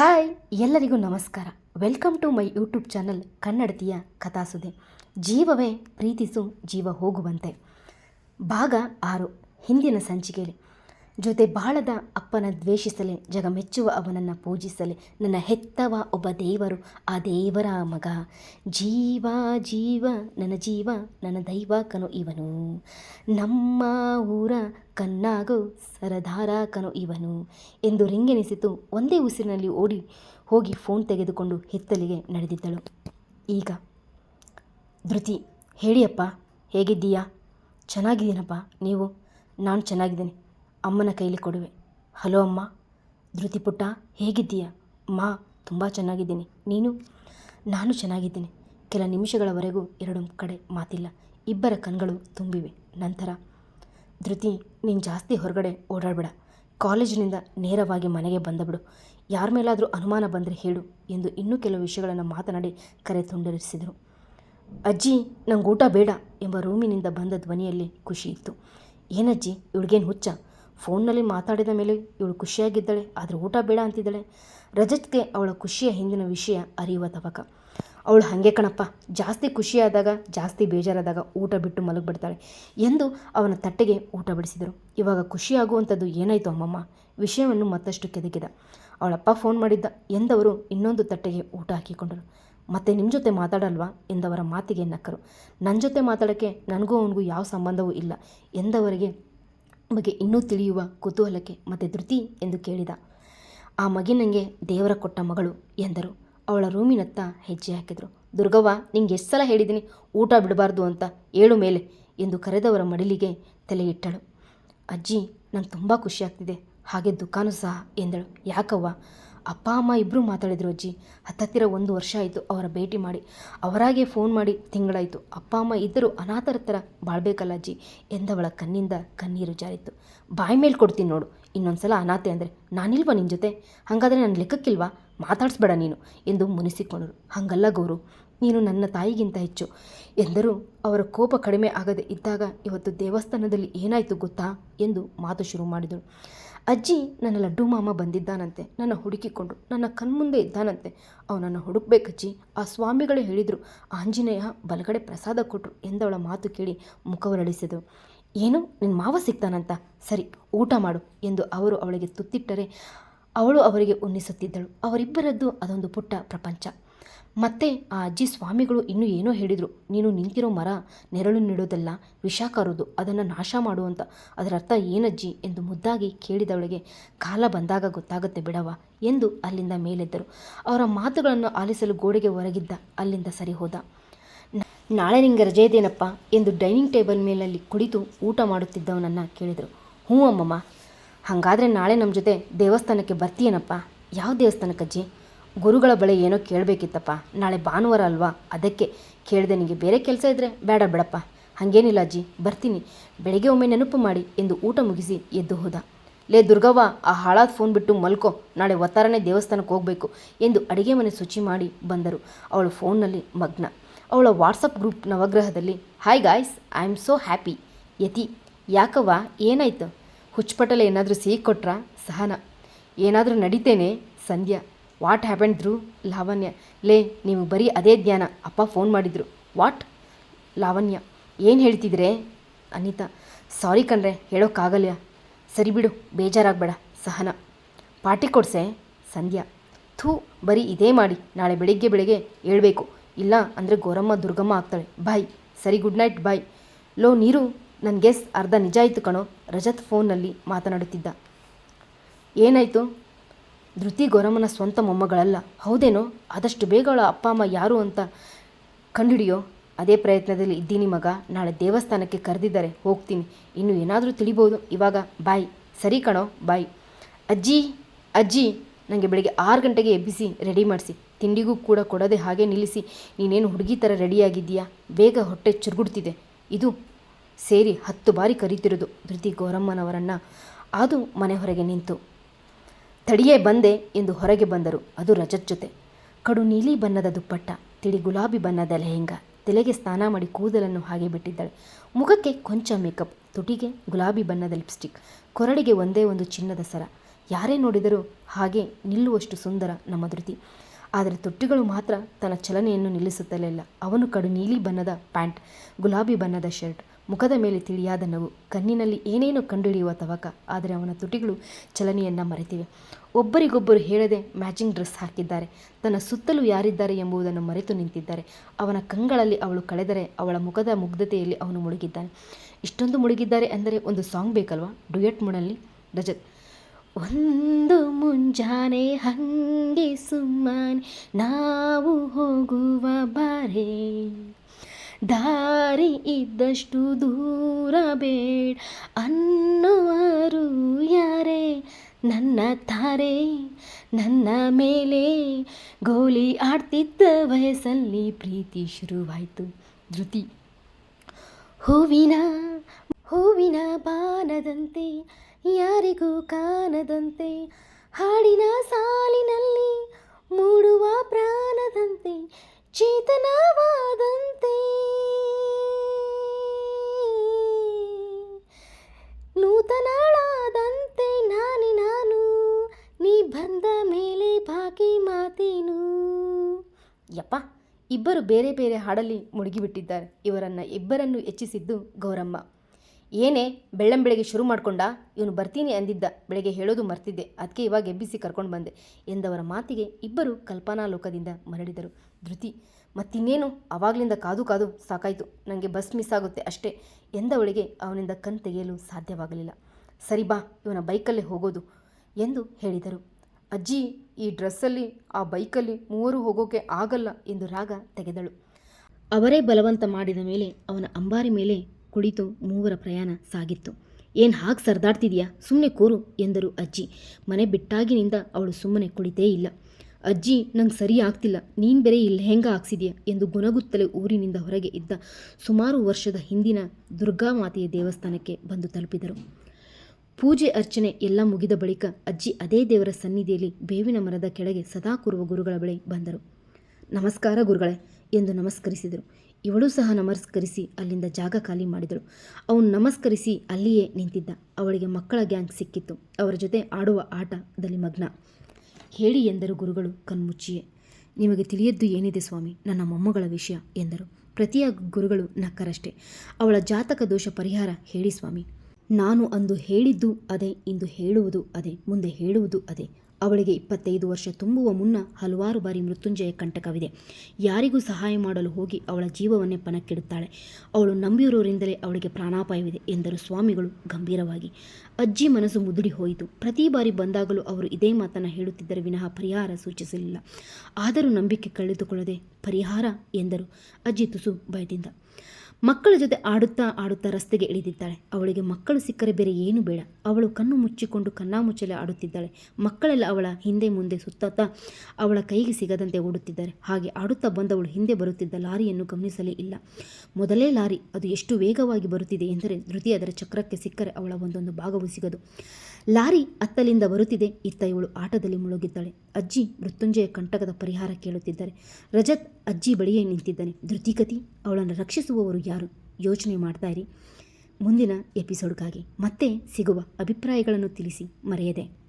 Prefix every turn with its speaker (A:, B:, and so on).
A: Hi, ಎಲ್ಲರಿಗೂ ನಮಸ್ಕಾರ. Welcome to my YouTube channel ಕನ್ನಡತಿಯ ಕಥಾಸುದೆ ಜೀವವೇ ಪ್ರೀತಿಸು ಜೀವ ಹೋಗುವಂತೆ. ಭಾಗ ಆರು, ಹಿಂದಿನ ಸಂಚಿಕೆಯಲ್ಲಿ. ಜೊತೆ ಬಾಳದ ಅಪ್ಪನ ದ್ವೇಷಿಸಲೆ ಜಗ ಮೆಚ್ಚುವ ಅವನನ್ನು ಪೂಜಿಸಲೆ. ನನ್ನ ಹೆತ್ತವ ಒಬ್ಬ ದೇವರು, ಆ ದೇವರ ಮಗ. ಜೀವ ಜೀವ, ನನ್ನ ಜೀವ, ನನ್ನ ದೈವ ಕನು ಇವನು. ನಮ್ಮ ಊರ ಕನ್ನಾಗೋ ಸರದಾರ ಕನು ಇವನು ಎಂದು ರಿಂಗೆನಿಸಿತು. ಒಂದೇ ಉಸಿರಿನಲ್ಲಿ ಓಡಿ ಹೋಗಿ ಫೋನ್ ತೆಗೆದುಕೊಂಡು ಹಿತ್ತಲಿಗೆ ನಡೆದಿದ್ದಳು. ಈಗ, ಧೃತಿ, ಹೇಳಿಯಪ್ಪ, ಹೇಗಿದ್ದೀಯಾ? ಚೆನ್ನಾಗಿದ್ದೀನಪ್ಪ, ನೀವು? ನಾನು ಚೆನ್ನಾಗಿದ್ದೀನಿ. ಅಮ್ಮನ ಕೈಲಿ ಕೊಡುವೆ. ಹಲೋ ಅಮ್ಮ, ಧೃತಿ ಪುಟ್ಟ, ಹೇಗಿದ್ದೀಯಾ? ಮಾ, ತುಂಬ ಚೆನ್ನಾಗಿದ್ದೀನಿ. ನೀನು? ನಾನು ಚೆನ್ನಾಗಿದ್ದೀನಿ. ಕೆಲ ನಿಮಿಷಗಳವರೆಗೂ ಎರಡು ಕಡೆ ಮಾತಿಲ್ಲ. ಇಬ್ಬರ ಕಣ್ಗಳು ತುಂಬಿವೆ. ನಂತರ, ಧೃತಿ, ನೀನು ಜಾಸ್ತಿ ಹೊರಗಡೆ ಓಡಾಡಬೇಡ. ಕಾಲೇಜಿನಿಂದ ನೇರವಾಗಿ ಮನೆಗೆ ಬಂದಬಿಡು. ಯಾರ ಮೇಲಾದರೂ ಅನುಮಾನ ಬಂದರೆ ಹೇಳು ಎಂದು ಇನ್ನೂ ಕೆಲವು ವಿಷಯಗಳನ್ನು ಮಾತನಾಡಿ ಕರೆ ತುಂಡರಿಸಿದರು. ಅಜ್ಜಿ, ನಂಗೆ ಊಟ ಬೇಡ ಎಂಬ ರೂಮಿನಿಂದ ಬಂದ ಧ್ವನಿಯಲ್ಲಿ ಖುಷಿ ಇತ್ತು. ಏನಜ್ಜಿ, ಇವಳಿಗೇನು ಹುಚ್ಚ? ಫೋನ್ನಲ್ಲಿ ಮಾತಾಡಿದ ಮೇಲೆ ಇವಳು ಖುಷಿಯಾಗಿದ್ದಾಳೆ, ಆದರೆ ಊಟ ಬೇಡ ಅಂತಿದ್ದಾಳೆ. ರಜತ್ಗೆ ಅವಳ ಖುಷಿಯ ಹಿಂದಿನ ವಿಷಯ ಅರಿಯುವ ತವಕ. ಅವಳು ಹಾಗೆ ಕಣಪ್ಪ, ಜಾಸ್ತಿ ಖುಷಿಯಾದಾಗ, ಜಾಸ್ತಿ ಬೇಜಾರಾದಾಗ ಊಟ ಬಿಟ್ಟು ಮಲಗಿಬಿಡ್ತಾಳೆ ಎಂದು ಅವನ ತಟ್ಟೆಗೆ ಊಟ ಬಡಿಸಿದರು. ಇವಾಗ ಖುಷಿಯಾಗುವಂಥದ್ದು ಏನಾಯಿತು ಅಮ್ಮಮ್ಮ? ವಿಷಯವನ್ನು ಮತ್ತಷ್ಟು ಕೆದಕಿದ. ಅವಳಪ್ಪ ಫೋನ್ ಮಾಡಿದ್ದ ಎಂದವರು ಇನ್ನೊಂದು ತಟ್ಟೆಗೆ ಊಟ ಹಾಕಿಕೊಂಡರು. ಮತ್ತೆ ನಿಮ್ಮ ಜೊತೆ ಮಾತಾಡಲ್ವಾ ಎಂದವರ ಮಾತಿಗೆ ನಕ್ಕರು. ನನ್ನ ಜೊತೆ ಮಾತಾಡೋಕ್ಕೆ ನನಗೂ ಅವನಿಗೂ ಯಾವ ಸಂಬಂಧವೂ ಇಲ್ಲ ಎಂದವರಿಗೆ ಬಗ್ಗೆ ಇನ್ನೂ ತಿಳಿಯುವ ಕುತೂಹಲಕ್ಕೆ ಮತ್ತೆ ಧೃತಿ ಎಂದು ಕೇಳಿದ. ಆ ಮಗಿನಂಗೆ ದೇವರ ಕೊಟ್ಟ ಮಗಳು ಎಂದರು. ಅವಳ ರೂಮಿನತ್ತ ಹೆಜ್ಜೆ ಹಾಕಿದರು. ದುರ್ಗವ್ವ, ನಿಂಗೆ ಎಷ್ಟು ಸಲ ಹೇಳಿದ್ದೀನಿ ಊಟ ಬಿಡಬಾರ್ದು ಅಂತ ಏಳು ಮೇಲೆ ಎಂದು ಕರೆದವರ ಮಡಿಲಿಗೆ ತಲೆ ಇಟ್ಟಳು ಅಜ್ಜಿ, ನಂಗೆ ತುಂಬ ಖುಷಿ ಆಗ್ತಿದೆ. ಹಾಗೆ ದುಃಖನೂ ಸಹ ಎಂದಳು. ಯಾಕವ್ವ? ಅಪ್ಪ, ಅಮ್ಮ ಇಬ್ಬರು ಮಾತಾಡಿದ್ರು ಅಜ್ಜಿ. ಹತ್ತತ್ತಿರ ಒಂದು ವರ್ಷ ಆಯಿತು ಅವರ ಭೇಟಿ ಮಾಡಿ. ಅವರಾಗೆ ಫೋನ್ ಮಾಡಿ ತಿಂಗಳಾಯಿತು. ಅಪ್ಪ, ಅಮ್ಮ ಇದ್ದರೂ ಅನಾಥರ ಥರ ಬಾಳ್ಬೇಕಲ್ಲ ಅಜ್ಜಿ ಎಂದವಳ ಕಣ್ಣಿಂದ ಕಣ್ಣೀರು ಜಾರಿತ್ತು. ಬಾಯಿ ಮೇಲೆ ಕೊಡ್ತೀನಿ ನೋಡು. ಇನ್ನೊಂದು ಸಲ ಅನಾಥೆ ಅಂದರೆ ನಾನಿಲ್ವಾ ನಿನ್ನ ಜೊತೆ? ಹಾಗಾದರೆ ನನ್ನ ಲೆಕ್ಕಕ್ಕಿಲ್ವಾ? ಮಾತಾಡಿಸ್ಬೇಡ ನೀನು ಎಂದು ಮುನಿಸಿಕೊಂಡರು. ಹಾಗಲ್ಲ ಗೌರು, ನೀನು ನನ್ನ ತಾಯಿಗಿಂತ ಹೆಚ್ಚು. ಎಂದರೂ ಅವರ ಕೋಪ ಕಡಿಮೆ ಆಗದೆ ಇದ್ದಾಗ ಇವತ್ತು ದೇವಸ್ಥಾನದಲ್ಲಿ ಏನಾಯಿತು ಗೊತ್ತಾ ಎಂದು ಮಾತು ಶುರು ಮಾಡಿದಳು. ಅಜ್ಜಿ ನನ್ನ ಲಡ್ಡು ಮಾಮ ಬಂದಿದ್ದಾನಂತೆ. ನನ್ನ ಹುಡುಕಿಕೊಂಡು ನನ್ನ ಕಣ್ಮುಂದೆ ಇದ್ದಾನಂತೆ. ಅವನನ್ನು ಹುಡುಕ್ಬೇಕಜ್ಜಿ. ಆ ಸ್ವಾಮಿಗಳೇ ಹೇಳಿದರು. ಆಂಜನೇಯ ಬಲಗಡೆ ಪ್ರಸಾದ ಕೊಟ್ಟರು ಎಂದವಳ ಮಾತು ಕೇಳಿ ಮುಖವರಳಿಸಿದರು ಏನು? ನಿನ್ನ ಮಾವ ಸಿಗ್ತಾನಂತ? ಸರಿ, ಊಟ ಮಾಡು ಎಂದು ಅವರು ಅವಳಿಗೆ ತುತ್ತಿಟ್ಟರೆ ಅವಳು ಅವರಿಗೆ ಉನ್ನಿಸುತ್ತಿದ್ದಳು ಅವರಿಬ್ಬರದ್ದು ಅದೊಂದು ಪುಟ್ಟ ಪ್ರಪಂಚ. ಮತ್ತೆ ಆ ಅಜ್ಜಿ ಸ್ವಾಮಿಗಳು ಇನ್ನೂ ಏನೋ ಹೇಳಿದರು, ನೀನು ನಿಂತಿರೋ ಮರ ನೆರಳು ನೀಡೋದಲ್ಲ, ವಿಷ ಕರೋದು, ಅದನ್ನು ನಾಶ ಮಾಡುವಂತ ಅದರ ಅರ್ಥ ಏನಜ್ಜಿ ಎಂದು ಮುದ್ದಾಗಿ ಕೇಳಿದವಳಿಗೆ, ಕಾಲ ಬಂದಾಗ ಗೊತ್ತಾಗುತ್ತೆ ಬಿಡವ ಎಂದು ಅಲ್ಲಿಂದ ಮೇಲೆದ್ದರು. ಅವರ ಮಾತುಗಳನ್ನು ಆಲಿಸಲು ಗೋಡೆಗೆ ಹೊರಗಿದ್ದ ಅಲ್ಲಿಂದ ಸರಿ ಹೋದ. ನಾಳೆ ನಿಂಗೆ ರಜೆ ಇದೇನಪ್ಪ? ಎಂದು ಡೈನಿಂಗ್ ಟೇಬಲ್ ಮೇಲಲ್ಲಿ ಕುಳಿತು ಊಟ ಮಾಡುತ್ತಿದ್ದವನನ್ನು ಕೇಳಿದರು. ಹ್ಞೂ ಅಮ್ಮಮ್ಮ. ಹಾಗಾದರೆ ನಾಳೆ ನಮ್ಮ ಜೊತೆ ದೇವಸ್ಥಾನಕ್ಕೆ ಬರ್ತೀಯೇನಪ್ಪ? ಯಾವ ದೇವಸ್ಥಾನಕ್ಕಜ್ಜಿ? ಗುರುಗಳ ಬಳಿ ಏನೋ ಕೇಳಬೇಕಿತ್ತಪ್ಪ. ನಾಳೆ ಭಾನುವಾರ ಅಲ್ವಾ? ಅದಕ್ಕೆ ಕೇಳಿದೆ ನಿಮಗೆ ಬೇರೆ ಕೆಲಸ ಇದ್ದರೆ ಬೇಡ ಬೇಡಪ್ಪ. ಹಾಗೇನಿಲ್ಲ ಅಜ್ಜಿ, ಬರ್ತೀನಿ. ಬೆಳಗ್ಗೆ ಒಮ್ಮೆ ನೆನಪು ಮಾಡಿ ಎಂದು ಊಟ ಮುಗಿಸಿ ಎದ್ದು ಹೋದ. ಲೇ ದುರ್ಗವ್ವ, ಆ ಹಾಳಾದ ಫೋನ್ ಬಿಟ್ಟು ಮಲ್ಕೋ. ನಾಳೆ ಒತ್ತಾರನೇ ದೇವಸ್ಥಾನಕ್ಕೆ ಹೋಗಬೇಕು ಎಂದು ಅಡಿಗೆ ಮನೆ ಶುಚಿ ಮಾಡಿ ಬಂದರು ಅವಳು ಫೋನ್ನಲ್ಲಿ ಮಗ್ನ. ಅವಳ WhatsApp group ನವಗ್ರಹದಲ್ಲಿ hi guys I am so happy ಯತಿ, ಯಾಕವ್ವ, ಏನಾಯ್ತು? ಹುಚ್ಚುಪಟಲೆ ಏನಾದರೂ ಸಿಹಿ ಕೊಟ್ರಾ? ಸಹನ. ಏನಾದರೂ ನಡೀತೇನೆ? ಸಂಧ್ಯಾ. ವಾಟ್ ಹ್ಯಾಪನ್ ಧ್ರು ಲಾವಣ್ಯ. ಲೇ, ನೀವು ಬರೀ ಅದೇ ಜ್ಞಾನ. ಅಪ್ಪ ಫೋನ್ ಮಾಡಿದ್ರು. ವಾಟ್ ಲಾವಣ್ಯ. ಏನು ಹೇಳ್ತಿದ್ರೆ? ಅನಿತಾ. ಸಾರಿ ಕಣ್ರೆ ಹೇಳೋಕ್ಕಾಗಲ್ಲ ಸರಿ ಬಿಡು, ಬೇಜಾರಾಗಬೇಡ. ಸಹನ. ಪಾರ್ಟಿ ಕೊಡ್ಸೆ? ಸಂಧ್ಯಾ. ಥೂ, ಬರೀ ಇದೇ ಮಾಡಿ. ನಾಳೆ ಬೆಳಿಗ್ಗೆ ಬೆಳಿಗ್ಗೆ ಹೇಳಬೇಕು. ಇಲ್ಲ ಅಂದರೆ ಗೋರಮ್ಮ ದುರ್ಗಮ್ಮ ಆಗ್ತಾಳೆ. ಬಾಯ್ ಸರಿ ಗುಡ್ ನೈಟ್ ಬಾಯ್ ಲೋ, ನೀರು. ನನ್ನ ಗೆಸ್ ಅರ್ಧ ನಿಜ ಆಯಿತು ಕಣೋ. ರಜತ್ ಫೋನ್ನಲ್ಲಿ ಮಾತನಾಡುತ್ತಿದ್ದ. ಏನಾಯಿತು? ಧೃತಿ ಗೌರಮ್ಮನ ಸ್ವಂತ ಮೊಮ್ಮಗಳಲ್ಲ. ಹೌದೇನೋ? ಆದಷ್ಟು ಬೇಗ ಅವಳ ಅಪ್ಪ, ಅಮ್ಮ ಯಾರು ಅಂತ ಕಂಡುಹಿಡಿಯೋ? ಅದೇ ಪ್ರಯತ್ನದಲ್ಲಿ ಇದ್ದೀನಿ ಮಗ. ನಾಳೆ ದೇವಸ್ಥಾನಕ್ಕೆ ಕರೆದಿದ್ದಾರೆ. ಹೋಗ್ತೀನಿ. ಇನ್ನು ಏನಾದರೂ ತಿಳಿಬೋದು. ಇವಾಗ ಬಾಯ್. ಸರಿ ಕಣೋ, ಬಾಯ್. ಅಜ್ಜಿ ಅಜ್ಜಿ ನನಗೆ ಬೆಳಗ್ಗೆ ಆರು ಗಂಟೆಗೆ ಎಬ್ಬಿಸಿ, ರೆಡಿ ಮಾಡಿಸಿ. ತಿಂಡಿಗೂ ಕೂಡ ಕೊಡದೆ ಹಾಗೆ ನಿಲ್ಲಿಸಿ. ನೀನೇನು ಹುಡುಗಿ ಥರ ರೆಡಿಯಾಗಿದ್ದೀಯಾ? ಬೇಗ ಹೊಟ್ಟೆ ಚುರುಗುಡ್ತಿದೆ. ಇದು ಸೇರಿ ಹತ್ತು ಬಾರಿ ಕರೀತಿರೋದು ಧೃತಿ ಗೌರಮ್ಮನವರನ್ನು ಅದು ಮನೆ ಹೊರಗೆ ನಿಂತು. ತಡಿಯೇ ಬಂದೆ ಎಂದು ಹೊರಗೆ ಬಂದರು. ಅದು ರಜತ್ ಜೊತೆ. ಕಡು ನೀಲಿ ಬಣ್ಣದ ದುಪ್ಪಟ್ಟ, ತಿಳಿ ಗುಲಾಬಿ ಬಣ್ಣದ ಲೆಹೆಂಗ, ತಲೆಗೆ ಸ್ನಾನ ಮಾಡಿ ಕೂದಲನ್ನು ಹಾಗೆ ಬಿಟ್ಟಿದ್ದಾಳೆ. ಮುಖಕ್ಕೆ ಕೊಂಚ ಮೇಕಪ್, ತುಟಿಗೆ ಗುಲಾಬಿ ಬಣ್ಣದ ಲಿಪ್ಸ್ಟಿಕ್, ಕೊರಳಿಗೆ ಒಂದೇ ಒಂದು ಚಿನ್ನದ ಸರ. ಯಾರೇ ನೋಡಿದರೂ ಹಾಗೆ ನಿಲ್ಲುವಷ್ಟು ಸುಂದರ ನಮ್ಮ ಧೃತಿ. ಆದರೆ ತೊಟ್ಟಿಗಳು ಮಾತ್ರ ತನ್ನ ಚಲನೆಯನ್ನು ನಿಲ್ಲಿಸುತ್ತಲೇ ಇಲ್ಲ. ಅವನು ಕಡು ನೀಲಿ ಬಣ್ಣದ ಪ್ಯಾಂಟ್, ಗುಲಾಬಿ ಬಣ್ಣದ ಶರ್ಟ್ ಮುಖದ ಮೇಲೆ ತಿಳಿಯಾದ ನಗು, ಕಣ್ಣಿನಲ್ಲಿ ಏನೇನೋ ಕಂಡುಹಿಡಿಯುವ ತವಕ, ಆದರೆ ಅವನ ತುಟಿಗಳು ಚಲನೆಯನ್ನು ಮರೆತಿವೆ. ಒಬ್ಬರಿಗೊಬ್ಬರು ಹೇಳದೆ ಮ್ಯಾಚಿಂಗ್ ಡ್ರೆಸ್ ಹಾಕಿದ್ದಾರೆ. ತನ್ನ ಸುತ್ತಲೂ ಯಾರಿದ್ದಾರೆ ಎಂಬುದನ್ನು ಮರೆತು ನಿಂತಿದ್ದಾರೆ. ಅವನ ಕಂಗಳಲ್ಲಿ ಅವಳು ಕಳೆದರೆ ಅವಳ ಮುಖದ ಮುಗ್ಧತೆಯಲ್ಲಿ ಅವನು ಮುಳುಗಿದ್ದಾನೆ. ಇಷ್ಟೊಂದು ಮುಳುಗಿದ್ದಾರೆ ಅಂದರೆ ಒಂದು ಸಾಂಗ್ ಬೇಕಲ್ವಾ? ಡುಯೆಟ್ ಮೂಡಲ್ಲಿ ರಜತ್. ಒಂದು ಮುಂಜಾನೆ ಹಂಗೆ ಸುಮ್ಮನೆ ನಾವು ಹೋಗುವ ಬಾರೆ. ದಾರಿ ಇದ್ದಷ್ಟು ದೂರ ಬೇಡ. ಅನ್ನುವರು ಯಾರೇ? ನನ್ನ ತಾರೆ, ನನ್ನ ಮೇಲೆ ಗೋಲಿ ಆಡ್ತಿದ್ದ ವಯಸ್ಸಲ್ಲಿ ಪ್ರೀತಿ ಶುರುವಾಯಿತು. ಧೃತಿ. ಹೂವಿನ ಹೂವಿನ ಬಾನದಂತೆ, ಯಾರಿಗೂ ಕಾಣದಂತೆ, ಹಾಡಿನ ಸಾಲಿನಲ್ಲಿ ಯಪ್ಪ, ಇಬ್ಬರು ಬೇರೆ ಬೇರೆ ಹಾಡಲ್ಲಿ ಮುಳುಗಿಬಿಟ್ಟಿದ್ದಾರೆ. ಇವರನ್ನು ಇಬ್ಬರನ್ನು ಹೆಚ್ಚಿಸಿದ್ದು ಗೌರಮ್ಮ. ಏನೇ ಬೆಳ್ಳಂಬೆಳಗ್ಗೆ ಶುರು ಮಾಡ್ಕೊಂಡ? ಇವನು ಬರ್ತೀನಿ ಅಂದಿದ್ದ. ಬೆಳಗ್ಗೆ ಹೇಳೋದು ಮರ್ತಿದ್ದೆ. ಅದಕ್ಕೆ ಇವಾಗ ಎಬ್ಬಿಸಿ ಕರ್ಕೊಂಡು ಬಂದೆ ಎಂದವರ ಮಾತಿಗೆ ಇಬ್ಬರು ಕಲ್ಪನಾ ಲೋಕದಿಂದ ಮರಳಿದರು. ಧೃತಿ, ಮತ್ತಿನ್ನೇನು? ಅವಾಗಲಿಂದ ಕಾದು ಕಾದು ಸಾಕಾಯಿತು. ನನಗೆ ಬಸ್ ಮಿಸ್ ಆಗುತ್ತೆ ಅಷ್ಟೇ ಎಂದವಳಿಗೆ ಅವನಿಂದ ಕಣ್ ತೆಗೆಯಲು ಸಾಧ್ಯವಾಗಲಿಲ್ಲ. ಸರಿ ಬಾ, ಇವನ ಬೈಕಲ್ಲೇ ಹೋಗೋದು ಎಂದು ಹೇಳಿದರು. ಅಜ್ಜಿ, ಈ ಡ್ರೆಸ್ಸಲ್ಲಿ, ಆ ಬೈಕಲ್ಲಿ ಮೂವರು ಹೋಗೋಕೆ ಆಗಲ್ಲ ಎಂದು ರಾಗ ತೆಗೆದಳು. ಅವರೇ ಬಲವಂತ ಮಾಡಿದ ಮೇಲೆ ಅವನ ಅಂಬಾರಿ ಮೇಲೆ ಕುಳಿತು ಮೂವರ ಪ್ರಯಾಣ ಸಾಗಿತ್ತು. ಏನು ಹಾಗೆ ಸರ್ದಾಡ್ತಿದೆಯಾ? ಸುಮ್ಮನೆ ಕೂರು ಎಂದರು ಅಜ್ಜಿ. ಮನೆ ಬಿಟ್ಟಾಗಿನಿಂದ ಅವಳು ಸುಮ್ಮನೆ ಕುಳಿತೇ ಇಲ್ಲ. ಅಜ್ಜಿ, ನಂಗೆ ಸರಿ ಆಗ್ತಿಲ್ಲ. ನೀನು ಬೇರೆ ಇಲ್ಲಿ ಹೆಂಗ ಹಾಕ್ಸಿದ್ಯಾ ಎಂದು ಗುಣಗುತ್ತಲೇ ಊರಿನಿಂದ ಹೊರಗೆ ಇದ್ದ ಸುಮಾರು ವರ್ಷದ ಹಿಂದಿನ ದುರ್ಗಾ ಮಾತೆಯ ದೇವಸ್ಥಾನಕ್ಕೆ ಬಂದು ತಲುಪಿದರು. ಪೂಜೆ ಅರ್ಚನೆ ಎಲ್ಲ ಮುಗಿದ ಬಳಿಕ ಅಜ್ಜಿ ಅದೇ ದೇವರ ಸನ್ನಿಧಿಯಲ್ಲಿ ಬೇವಿನ ಮರದ ಕೆಳಗೆ ಸದಾ ಕೂರುವ ಗುರುಗಳ ಬಳಿ ಬಂದರು. ನಮಸ್ಕಾರ ಗುರುಗಳೇ ಎಂದು ನಮಸ್ಕರಿಸಿದರು. ಇವಳು ಸಹ ನಮಸ್ಕರಿಸಿ ಅಲ್ಲಿಂದ ಜಾಗ ಖಾಲಿ ಮಾಡಿದಳು. ಅವನು ನಮಸ್ಕರಿಸಿ ಅಲ್ಲಿಯೇ ನಿಂತಿದ್ದ. ಅವಳಿಗೆ ಮಕ್ಕಳ ಗ್ಯಾಂಗ್ ಸಿಕ್ಕಿತ್ತು. ಅವರ ಜೊತೆ ಆಡುವ ಆಟದಲ್ಲಿ ಮಗ್ನ. ಹೇಳಿ ಎಂದರು ಗುರುಗಳು ಕಣ್ಮುಚ್ಚಿಯೇ. ನಿಮಗೆ ತಿಳಿಯದ್ದು ಏನಿದೆ ಸ್ವಾಮಿ? ನನ್ನ ಮೊಮ್ಮಗಳ ವಿಷಯ ಎಂದರು. ಪ್ರತಿಯ ಗುರುಗಳು ನಕ್ಕರಷ್ಟೇ. ಅವಳ ಜಾತಕ ದೋಷ ಪರಿಹಾರ ಹೇಳಿ ಸ್ವಾಮಿ. ನಾನು ಅಂದು ಹೇಳಿದ್ದು ಅದೇ, ಇಂದು ಹೇಳುವುದು ಅದೇ, ಮುಂದೆ ಹೇಳುವುದು ಅದೇ. ಅವಳಿಗೆ ಇಪ್ಪತ್ತೈದು ವರ್ಷ ತುಂಬುವ ಮುನ್ನ ಹಲವಾರು ಬಾರಿ ಮೃತ್ಯುಂಜಯ ಕಂಟಕವಿದೆ. ಯಾರಿಗೂ ಸಹಾಯ ಮಾಡಲು ಹೋಗಿ ಅವಳ ಜೀವವನ್ನೇ ಪಣಕ್ಕಿಡುತ್ತಾಳೆ ಅವಳು ನಂಬಿರುವವರಿಂದಲೇ ಅವಳಿಗೆ ಪ್ರಾಣಾಪಾಯವಿದೆ ಎಂದರು ಸ್ವಾಮಿಗಳು ಗಂಭೀರವಾಗಿ. ಅಜ್ಜಿ ಮನಸ್ಸು ಮುದುಡಿ ಹೋಯಿತು. ಪ್ರತಿ ಬಾರಿ ಬಂದಾಗಲೂ ಅವರು ಇದೇ ಮಾತನ್ನು ಹೇಳುತ್ತಿದ್ದರೆ ವಿನಃ ಪರಿಹಾರ ಸೂಚಿಸಲಿಲ್ಲ. ಆದರೂ ನಂಬಿಕೆ ಕಳೆದುಕೊಳ್ಳದೆ ಪರಿಹಾರ ಎಂದರು. ಅಜ್ಜಿ ತುಸು ಭಯದಿಂದ. ಮಕ್ಕಳ ಜೊತೆ ಆಡುತ್ತಾ ಆಡುತ್ತಾ ರಸ್ತೆಗೆ ಇಳಿದಿದ್ದಾಳೆ. ಅವಳಿಗೆ ಮಕ್ಕಳು ಸಿಕ್ಕರೆ ಬೇರೆ ಏನು ಬೇಡ. ಅವಳು ಕಣ್ಣು ಮುಚ್ಚಿಕೊಂಡು ಕಣ್ಣಾಮುಚ್ಚಲೆ ಆಡುತ್ತಿದ್ದಾಳೆ. ಮಕ್ಕಳೆಲ್ಲ ಅವಳ ಹಿಂದೆ ಮುಂದೆ ಸುತ್ತುತ್ತಾ ಅವಳ ಕೈಗೆ ಸಿಗದಂತೆ ಓಡುತ್ತಿದ್ದಾರೆ. ಹಾಗೆ ಆಡುತ್ತಾ ಬಂದವಳು ಹಿಂದೆ ಬರುತ್ತಿದ್ದ ಲಾರಿಯನ್ನು ಗಮನಿಸಲೇ ಇಲ್ಲ. ಮೊದಲೇ ಲಾರಿ, ಅದು ಎಷ್ಟು ವೇಗವಾಗಿ ಬರುತ್ತಿದೆ ಎಂದರೆ ಧೃತಿ ಅದರ ಚಕ್ರಕ್ಕೆ ಸಿಕ್ಕರೆ ಅವಳ ಒಂದೊಂದು ಭಾಗವು ಸಿಗದು. ಲಾರಿ ಅತ್ತಲಿಂದ ಬರುತ್ತಿದೆ. ಇತ್ತ ಇವಳು ಆಟದಲ್ಲಿ ಮುಳುಗಿದ್ದಾಳೆ. ಅಜ್ಜಿ ಮೃತ್ಯುಂಜಯ ಕಂಟಕದ ಪರಿಹಾರ ಕೇಳುತ್ತಿದ್ದಾರೆ. ರಜತ್ ಅಜ್ಜಿ ಬಳಿಯೇ ನಿಂತಿದ್ದಾನೆ. ಧೃತಿಗತಿ, ಅವಳನ್ನು ರಕ್ಷಿಸುವವರು ಯಾರು ಯೋಚನೆ ಮಾಡ್ತಾ ಇರಿ. ಮುಂದಿನ ಎಪಿಸೋಡ್ಗಾಗಿ ಮತ್ತೆ ಸಿಗುವ ಅಭಿಪ್ರಾಯಗಳನ್ನು ತಿಳಿಸಿ ಮರೆಯದೆ.